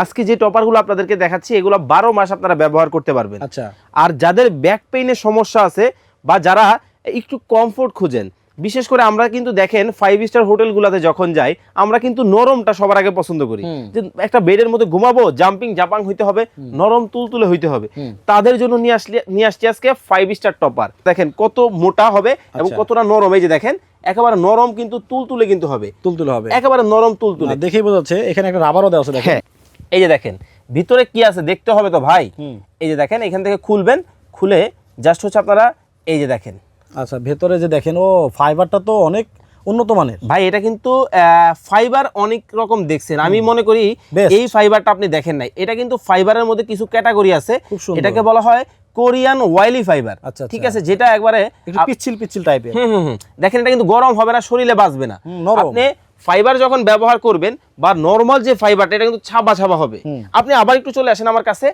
আজকে যে টপারগুলো আপনাদেরকে দেখাচ্ছি এগুলো বারো মাস আপনারা ব্যবহার করতে পারবেন। আচ্ছা। আর যাদের ব্যাক পেইনের সমস্যা আছে বা যারা একটু কমফোর্ট খুঁজেন বিশেষ করে আমরা কিন্তু দেখেন ফাইভ স্টার হোটেলগুলোতে যখন যাই আমরা কিন্তু নরমটা সবার আগে পছন্দ করি। যে একটা বেডের মধ্যে ঘুমাবো জাম্পিং জাপাং হইতে হবে নরম তুলতুলে হইতে হবে। তাদের জন্য নিয়ে আসলে নিয়ে আসছি আজকে ফাইভ স্টার টপার দেখেন কত মোটা হবে এবং আচ্ছা। কতটা নরম এই যে দেখেন একেবারে নরম কিন্তু তুলতুলে কিন্তু হবে। তুলতুলে হবে। একেবারে নরম তুলতুলে। দেখেই বোঝা যাচ্ছে এখানে একটা রাবারও দেওয়া আছে দেখেন। হ্যাঁ। এই যে দেখেন ভিতরে কি আছে দেখতে হবে তো ভাই? এই যে দেখেন এখান থেকে খুলবেন খুলে জাস্ট হচ্ছে আপনারা এই যে দেখেন। আচ্ছা ভেতরে যে দেখেন ও ফাইবারটা তো অনেক উন্নত মানের। ভাই এটা কিন্তু ফাইবার অনেক রকম দেখছেন। আমি মনে করি এই ফাইবারটা আপনি দেখেন নাই। এটা কিন্তু ফাইবারের মধ্যে কিছু ক্যাটাগরি আছে। এটাকে বলা হয় কোরিয়ান ওয়াইলি ফাইবার আচ্ছা, ঠিক। আছে যেটা একবারে পিচ্ছিল পিচ্ছিল টাইপের হুম হুম। দেখেন এটা কিন্তু গরম হবে না শরীরে বাঁচবে না। আপনি ফাইবার যখন ব্যবহার করবেন বা নর্মাল যে ফাইবারটা এটা কিন্তু ছাবা ছাবা হবে। আপনি আবার একটু চলে আসেন আমার কাছে।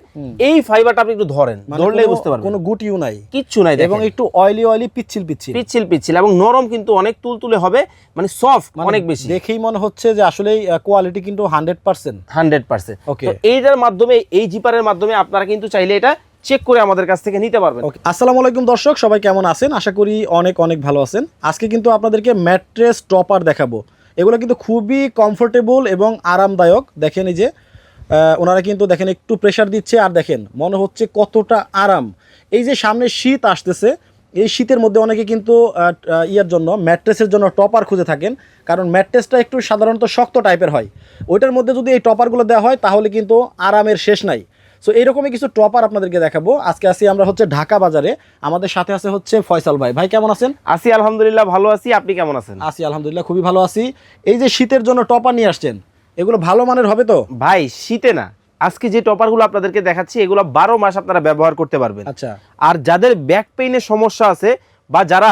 এই ফাইবারটা আপনি একটু ধরেন মানে ধরলেই বুঝতে পারবেন। কোনো গুটিও নাই। কিচ্ছু নাই এবং একটু অয়েলি অয়েলি পিচ্ছিল পিচ্ছিল। পিচ্ছিল পিচ্ছিল এবং নরম কিন্তু অনেক তুলতুলে হবে মানে সফট মানে অনেক বেশি। দেখেই মনে হচ্ছে যে আসলে কোয়ালিটি কিন্তু hundred percent hundred percent Okay. এইটার মাধ্যমে এই জিপারের মাধ্যমে আপনারা কিন্তু চাইলে এটা চেক করে আমাদের কাছ থেকে নিতে পারবেন। ওকে আসসালামু আলাইকুম দর্শক সবাই কেমন আছেন? আশা করি অনেক অনেক ভালো আছেন। আজকে কিন্তু আপনাদেরকে ম্যাট্রেস টপার দেখাবো। এগুলো কিন্তু খুবই কমফোর্টেবল এবং আরামদায়ক। দেখেন এই যে ওনারা কিন্তু দেখেন একটু প্রেশার দিচ্ছে। আর দেখেন, মনে হচ্ছে কতটা আরাম। এই যে সামনে শীত আসতেছে, এই শীতের মধ্যে অনেকে কিন্তু ইয়ার জন্য ম্যাট্রেসের জন্য টপার খুঁজে থাকেন। কারণ ম্যাট্রেসটা একটু সাধারণত শক্ত টাইপের হয়। ওইটার মধ্যে যদি এই টপারগুলো দেওয়া হয়, তাহলে কিন্তু আরামের শেষ নাই। সো এইরকমই কিছু টপার আপনাদেরকে দেখাবো। আজকে আসি আমরা হচ্ছে ঢাকা বাজারে। আমাদের সাথে আছে হচ্ছে ফয়সাল ভাই। ভাই কেমন আছেন? আসি আলহামদুলিল্লাহ ভালো আছি। আপনি কেমন আছেন? আসি আলহামদুলিল্লাহ খুবই ভালো আছি। এই যে শীতের জন্য টপার নিয়ে আসছেন এগুলো ভালো মানের হবে তো? ভাই শীতে না। আজকে যে টপারগুলো আপনাদেরকে দেখাচ্ছি এগুলো বারো মাস আপনারা ব্যবহার করতে পারবেন। আচ্ছা। আর যাদের ব্যাক পেইনের সমস্যা আছে বা যারা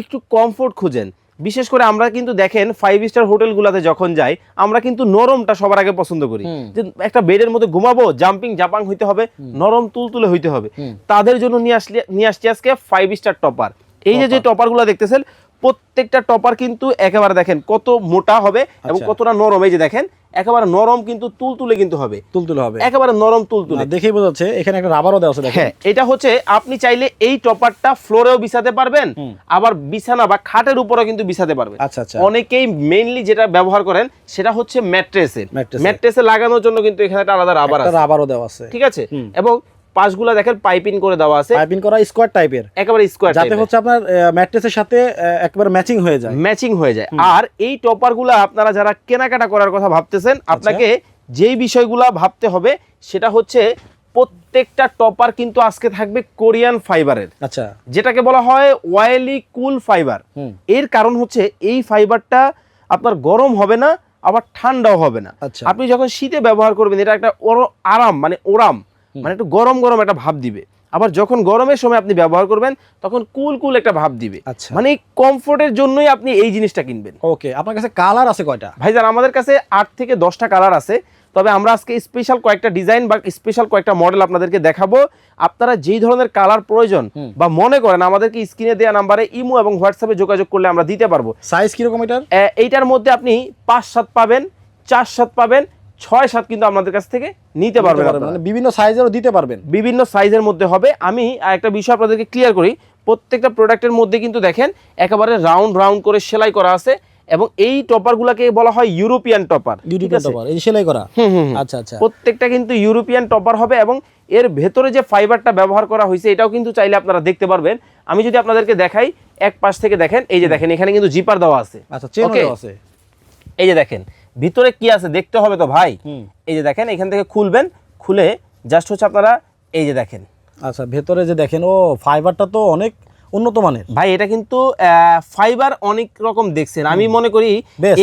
একটু কমফোর্ট খুঁজেন বিশেষ করে আমরা কিন্তু দেখেন ফাইভ স্টার হোটেলগুলোতে যখন যাই আমরা কিন্তু নরমটা সবার আগে পছন্দ করি। যে একটা বেডের মধ্যে ঘুমাবো জাম্পিং জাপাং হইতে হবে নরম তুলতুলে হইতে হবে। তাদের জন্য নিয়ে আসলে নিয়ে আসছি আজকে ফাইভ স্টার টপার এই যে যে টপারগুলো দেখতেছেন প্রত্যেকটা টপার কিন্তু একেবারে দেখেন কত মোটা হবে এবং আচ্ছা। কতটা নরম। এই যে দেখেন একেবারে নরম কিন্তু তুলতুলে কিন্তু হবে। তুলতুলে হবে। একেবারে নরম তুলতুলে। দেখেই বোঝা যাচ্ছে এখানে একটা রাবারও দেওয়া আছে দেখেন। হ্যাঁ এটা হচ্ছে আপনি চাইলে এই টপারটা ফ্লোরেও বিছাতে পারবেন আবার বিছানা বা খাটের উপরেও কিন্তু বিছাতে পারবেন। আচ্ছা আচ্ছা। অনেকেই মেইনলি যেটা ব্যবহার করেন সেটা হচ্ছে ম্যাট্রেসে ম্যাট্রেসে লাগানোর জন্য কিন্তু এখানে একটা আলাদা রাবার আছে। রাবারও দেওয়া আছে। ঠিক আছে? এবং পাশগুলা দেখেন পাইপিং করে দেওয়া আছে। পাইপিং করা স্কোয়ার টাইপের। একেবারে স্কোয়ার যাতে হচ্ছে আপনার ম্যাট্রেসের সাথে একবারে ম্যাচিং হয়ে যায়। ম্যাচিং হয়ে যায়। আর এই টপারগুলা আপনারা যারা কেনাকাটা করার কথা ভাবতেছেন আচ্ছা। আপনাকে যেই বিষয়গুলা ভাবতে হবে সেটা হচ্ছে প্রত্যেকটা টপার কিন্তু আজকে থাকবে কোরিয়ান ফাইবারের। আচ্ছা। যেটাকে বলা হয় ওয়েলি কুল ফাইবার। এর কারণ হচ্ছে এই ফাইবারটা আপনার গরম হবে না আবার ঠান্ডাও হবে না। আচ্ছা। আপনি যখন শীতে ব্যবহার করবেন এটা একটা আরাম মানে ওরাম। মানে একটু গরম গরম একটা ভাব দিবে। আবার যখন গরমের সময় আপনি ব্যবহার করবেন তখন কুল কুল একটা ভাব দিবে। আচ্ছা। মানে কমফোর্টের জন্যই আপনি এই জিনিসটা কিনবেন। ওকে আপনার কাছে কালার আছে কয়টা? ভাইজান আমাদের কাছে আট থেকে দশটা কালার আছে। তবে আমরা আজকে স্পেশাল কয়েকটা ডিজাইন বা স্পেশাল কয়েকটা মডেল আপনাদেরকে দেখাবো। আপনারা যেই ধরনের কালার প্রয়োজন বা মনে করেন আমাদেরকে স্ক্রিনে দেওয়া নাম্বারে ইমো এবং হোয়াটসঅ্যাপে যোগাযোগ করলে আমরা দিতে পারব। সাইজ কীরকম এটার? এইটার মধ্যে আপনি পাঁচ সাত পাবেন চার সাত পাবেন ছয় সাত কিন্তু আপনাদের কাছ থেকে নিতে পারবেন। মানে বিভিন্ন সাইজেরও দিতে পারবেন। বিভিন্ন সাইজের মধ্যে হবে। আমি একটা বিষয় আপনাদেরকে ক্লিয়ার করি। প্রত্যেকটা প্রোডাক্টের মধ্যে কিন্তু দেখেন একেবারে রাউন্ড রাউন্ড করে সেলাই করা আছে এবং এই টপারগুলোকে বলা হয় ইউরোপিয়ান টপার ঠিক টপার এই সেলাই করা। হুম হুম হুম। আচ্ছা আচ্ছা। প্রত্যেকটা কিন্তু ইউরোপিয়ান টপার হবে এবং এর ভেতরে যে ফাইবারটা ব্যবহার করা হয়েছে এটাও কিন্তু চাইলে আপনারা দেখতে পারবেন। আমি যদি আপনাদেরকে দেখাই এক পাশ থেকে দেখেন এই যে দেখেন এখানে কিন্তু জিপার দেওয়া আছে। আচ্ছা চেন Okay? আছে। এই যে দেখেন ভিতরে কি আছে দেখতে হবে তো ভাই? এই যে দেখেন এখান থেকে খুলবেন খুলে জাস্ট হচ্ছে আপনারা এই যে দেখেন। আচ্ছা ভেতরে যে দেখেন ও ফাইবারটা তো অনেক উন্নত মানের। ভাই এটা কিন্তু ফাইবার অনেক রকম দেখছেন। আমি মনে করি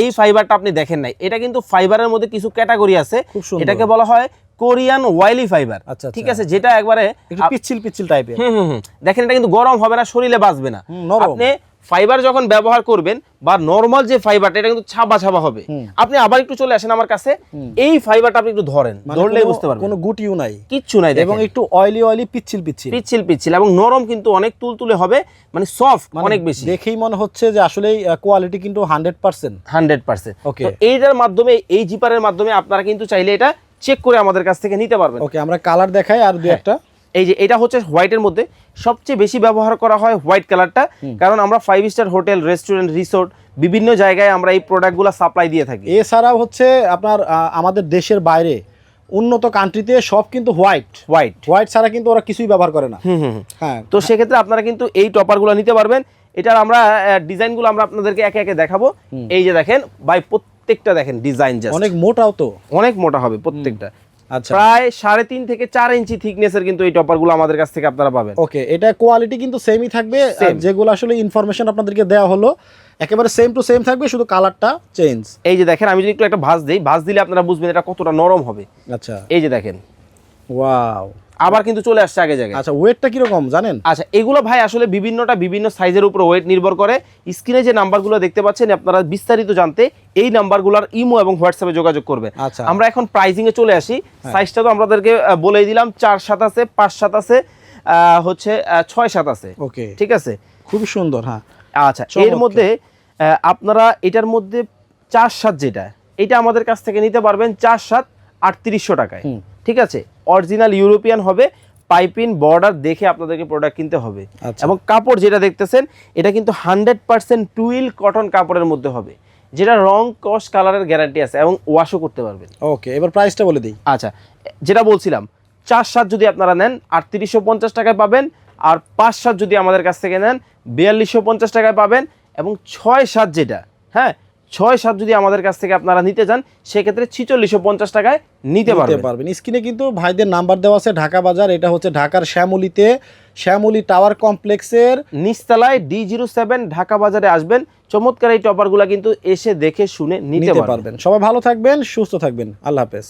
এই ফাইবারটা আপনি দেখেন নাই। এটা কিন্তু ফাইবারের মধ্যে কিছু ক্যাটাগরি আছে। এটাকে বলা হয় কোরিয়ান ওয়াইলি ফাইবার আচ্ছা, ঠিক। আছে যেটা একবারে পিচ্ছিল পিচ্ছিল টাইপের হুম হুম। দেখেন এটা কিন্তু গরম হবে না শরীরে বাঁচবে না। নরম। আপনি ফাইবার যখন ব্যবহার করবেন বা নর্মাল যে ফাইবারটা এটা কিন্তু ছাবা ছাবা হবে। আপনি আবার একটু চলে আসেন আমার কাছে। এই ফাইবারটা আপনি একটু ধরেন ধরলে বুঝতে পারবেন। কোনো গুটিও নাই। কিচ্ছু নাই এবং একটু অয়েলি অয়েলি পিচ্ছিল পিচ্ছিল। পিচ্ছিল পিচ্ছিল এবং নরম কিন্তু অনেক তুলতুলে হবে মানে সফট মানে অনেক বেশি। দেখেই মনে হচ্ছে যে আসলে কোয়ালিটি কিন্তু hundred percent hundred percent Okay. এইটার মাধ্যমে এই জিপারের মাধ্যমে আপনারা কিন্তু চাইলে এটা চেক করে আমাদের কাছ থেকে নিতে পারবেন। ওকে আমরা কালার দেখাই আর দু হ্যাঁ। একটা। এই যে এটা হচ্ছে হোয়াইটের মধ্যে। সবচেয়ে বেশি ব্যবহার করা হয় হোয়াইট কালারটা কারণ আমরা five star hotel restaurant resort বিভিন্ন জায়গায় আমরা এই প্রোডাক্টগুলো সাপ্লাই দিয়ে থাকি। এছাড়াও হচ্ছে আপনার আমাদের দেশের বাইরে উন্নত কান্ট্রিতে সব কিন্তু হোয়াইট হোয়াইট হোয়াইট ছাড়া কিন্তু ওরা কিছুই ব্যবহার করে না। হ্যাঁ। তো সেক্ষেত্রে আপনারা কিন্তু এই টপারগুলো নিতে পারবেন। এটার আমরা ডিজাইনগুলো আমরা আপনাদেরকে একে একে দেখাবো। এই যে দেখেন বাই প্রত্যেকটা দেখেন ডিজাইন অনেক মোটাও তো। অনেক মোটা হবে প্রত্যেকটা। প্রায় সাড়ে তিন থেকে চার ইঞ্চি থিকনেসের কিন্তু এই টপারগুলো আমাদের কাছ থেকে আপনারা পাবেন। ওকে এটা কোয়ালিটি কিন্তু সেমই থাকবে। যেগুলো আসলে ইনফরমেশন আপনাদেরকে দেওয়া হলো একেবারে সেম টু সেম থাকবে শুধু কালারটা চেঞ্জ এই যে দেখেন আমি যদি একটু একটা ভাঁজ দিই ভাঁজ দিলে আপনারা বুঝবেন এটা কতটা নরম হবে। আচ্ছা। এই যে দেখেন। ওয়াও আবার কিন্তু চলে আসছে আগে জায়গায়। আচ্ছা ওয়েটটা কীরকম জানেন? আচ্ছা এগুলো ভাই আসলে বিভিন্নটা বিভিন্ন সাইজের উপর ওয়েট নির্ভর করে। স্ক্রিনে যে নাম্বারগুলো দেখতে পাচ্ছেন আপনারা বিস্তারিত জানতে এই নাম্বারগুলোর ইমো এবং হোয়াটসঅ্যাপে যোগাযোগ করবেন। আচ্ছা। আমরা এখন প্রাইজিং এ চলে আসি। সাইজটা তো আপনাদেরকে আহ, বলেই দিলাম চার সাত আছে পাঁচ সাত আছে হচ্ছে ছয় সাত আছে। ওকে। ঠিক আছে? খুবই সুন্দর হ্যাঁ। আচ্ছা এর মধ্যে আপনারা এটার মধ্যে চার সাত যেটা এটা আমাদের কাছ থেকে নিতে পারবেন চার সাত আটত্রিশশো টাকায়। ঠিক আছে? অরিজিনাল ইউরোপিয়ান হবে পাইপিন বর্ডার দেখে আপনাদেরকে প্রোডাক্ট কিনতে হবে। আচ্ছা। এবং কাপড় যেটা দেখতেছেন এটা কিন্তু হান্ড্রেড পার্সেন্ট টুইল কটন কাপড়ের মধ্যে হবে যেটা রং কস কালারের গ্যারান্টি আছে এবং ওয়াশও করতে পারবেন। ওকে এবার প্রাইসটা বলে দিই। আচ্ছা যেটা বলছিলাম চার সাত যদি আপনারা নেন আটত্রিশশো পঞ্চাশ টাকায় পাবেন আর পাঁচ সাত যদি আমাদের কাছ থেকে নেন বিয়াল্লিশশো পঞ্চাশ টাকায় পাবেন এবং ছয় সাত যেটা হ্যাঁ ছয় সাত যদি আমাদের কাছ থেকে আপনারা নিতে চান সেক্ষেত্রে ছিচল্লিশশো পঞ্চাশ টাকায় নিতে পারতে পারবেন। স্ক্রিনে কিন্তু ভাইদের নাম্বার দেওয়া আছে ঢাকা বাজার এটা হচ্ছে ঢাকার শ্যামলিতে। শ্যামলি টাওয়ার কমপ্লেক্সের নিচতলায় ডি জিরো সেভেন ঢাকা বাজারে আসবেন। চমৎকার এই টপারগুলো কিন্তু এসে দেখে শুনে নিতে পারবেন। সবাই ভালো থাকবেন সুস্থ থাকবেন। আল্লাহ হাফেজ।